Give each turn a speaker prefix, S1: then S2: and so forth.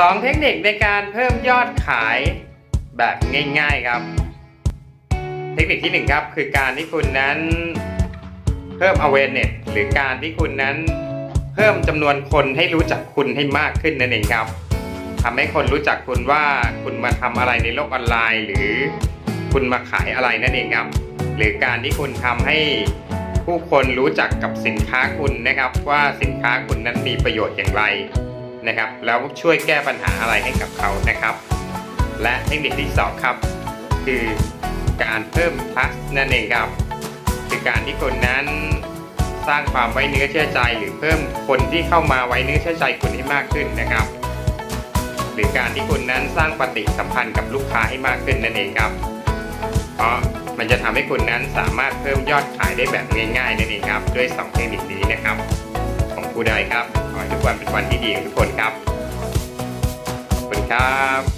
S1: สองเทคนิคในการเพิ่มยอดขายแบบง่าย ๆครับ เทคนิคที่หนึ่งครับ คือการที่คุณนั้นเพิ่ม awareness หรือการที่คุณนั้นเพิ่มจำนวนคนให้รู้จักคุณให้มากขึ้นนั่นเองครับทำให้คนรู้จักคุณว่าคุณมาทำอะไรในโลกออนไลน์ หรือคุณมาขายอะไรนั่นเองครับ หรือการที่คุณทำให้ผู้คนรู้จักกับสินค้าคุณนะครับ ว่าสินค้าคุณนั้นมีประโยชน์อย่างไร นะครับ แล้วช่วยแก้ปัญหาอะไรให้กับเขานะครับ และเทคนิคที่สองครับ คือการเพิ่ม trust นั่นเองครับคือการที่คนนั้นสร้างความไว้เนื้อเชื่อใจ หรือเพิ่มคนที่เข้ามาไว้เนื้อเชื่อใจคุณให้มากขึ้นนะครับ หรือการที่คุณนั้นสร้างปฏิสัมพันธ์กับลูกค้าให้มากขึ้นนั่นเองครับ เพราะมันจะทำให้คุณนั้นสามารถเพิ่มยอดขายได้แบบง่ายๆนั่นเองครับ ด้วยสองเทคนิคนี้นะครับ ของผู้ใดครับ ทุกวันเป็นวันที่ดีทุกคนครับขอบคุณครับ